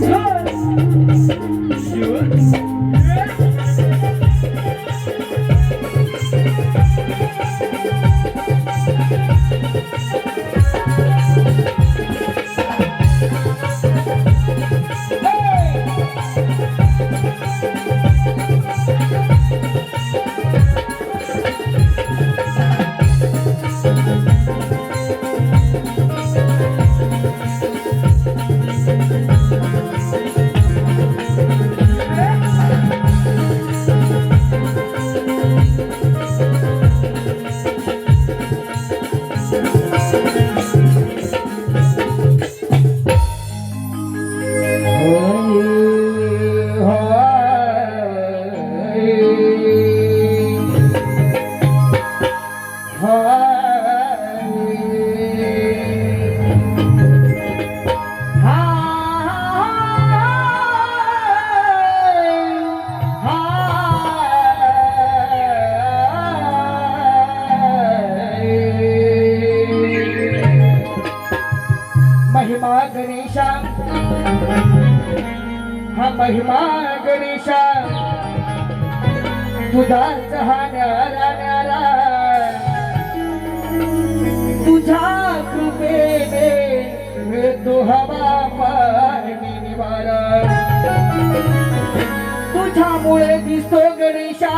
Hey! महिमा गणेशा. हा महिमा गणेशा. तुझाच हा न्यारा न्यारा तुझ्या कृपेने मिळतो हवा पाणी निवारा. तुझ्यामुळे दिसतो गणेशा.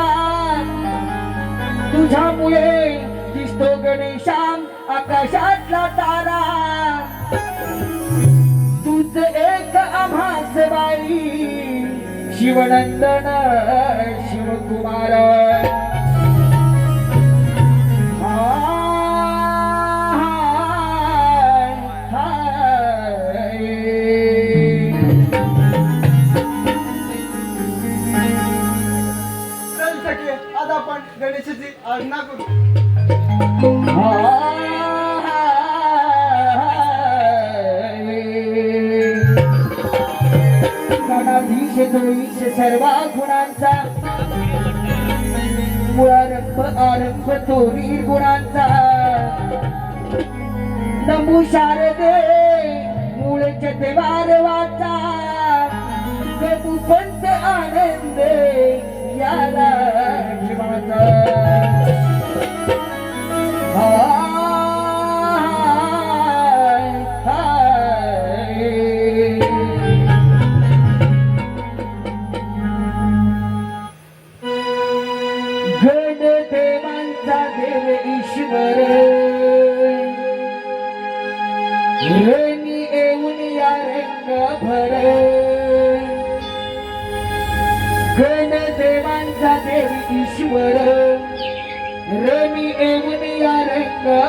तुझ्यामुळे दिसतो गणेशा. आकाशातला तारा. शिवनंदन शिवकुमार। गणाधीश दोईश सर्व गुणांचा मुळारंभ आरंभ तो गुणांचा. नमू शारदे मूळचे देवा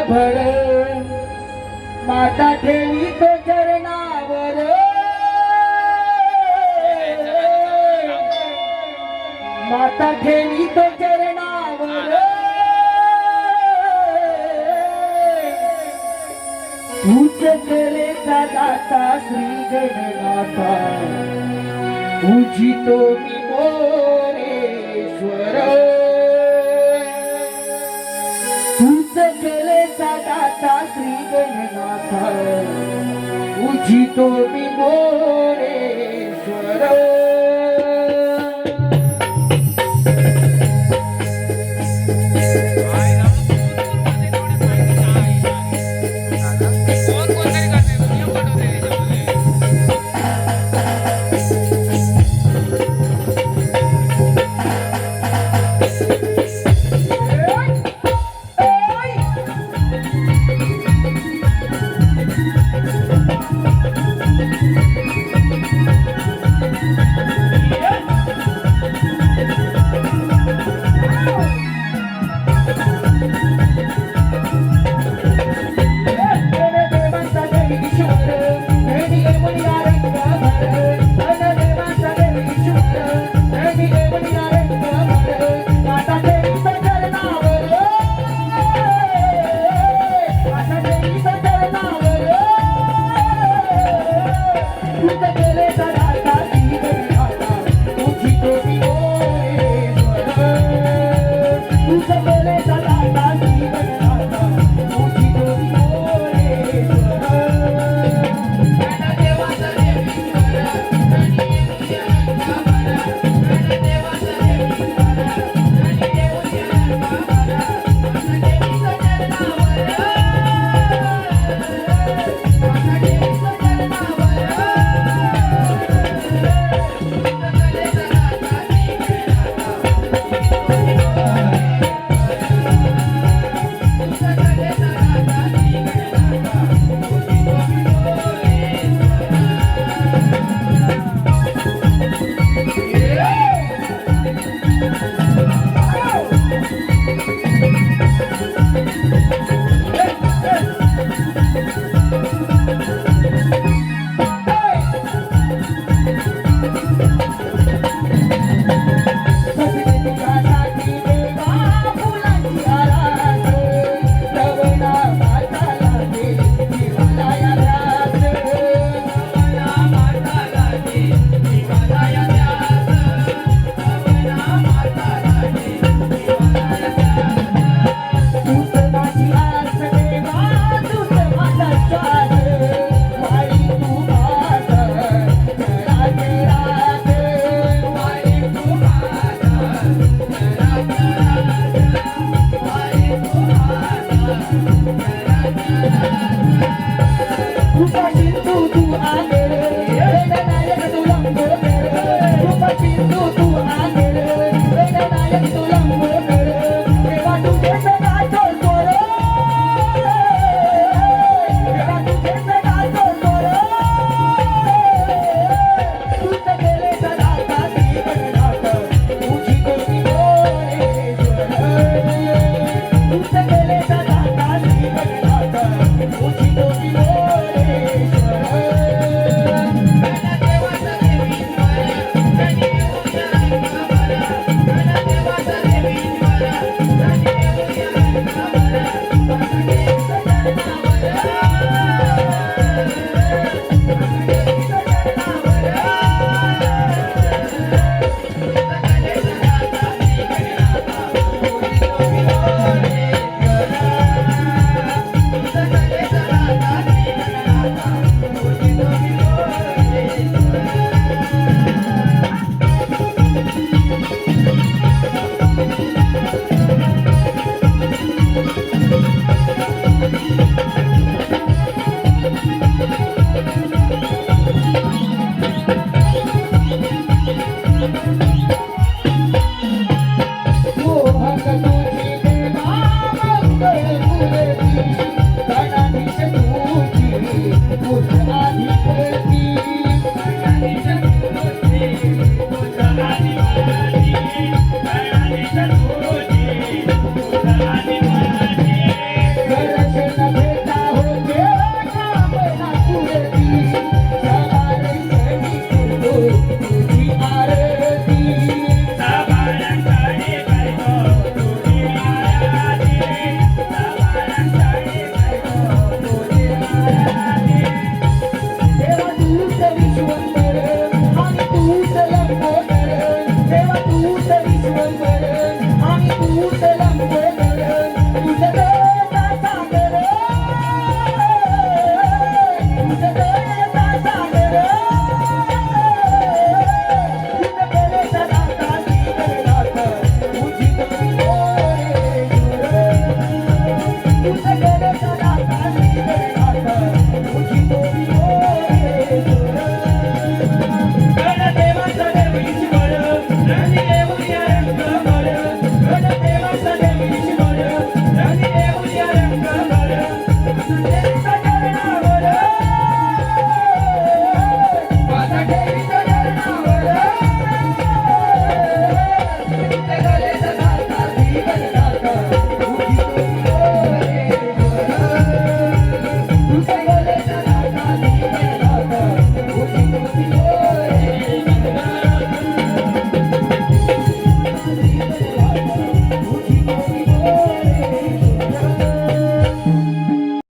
भर. माता ठेवी तो चरणावर. माता ठेवी तो चरणावर. तूच कलेचा दाता श्री गणनाथा तुझी तो मी श्री गणनाथ तुझी तो मी मोरेश्वर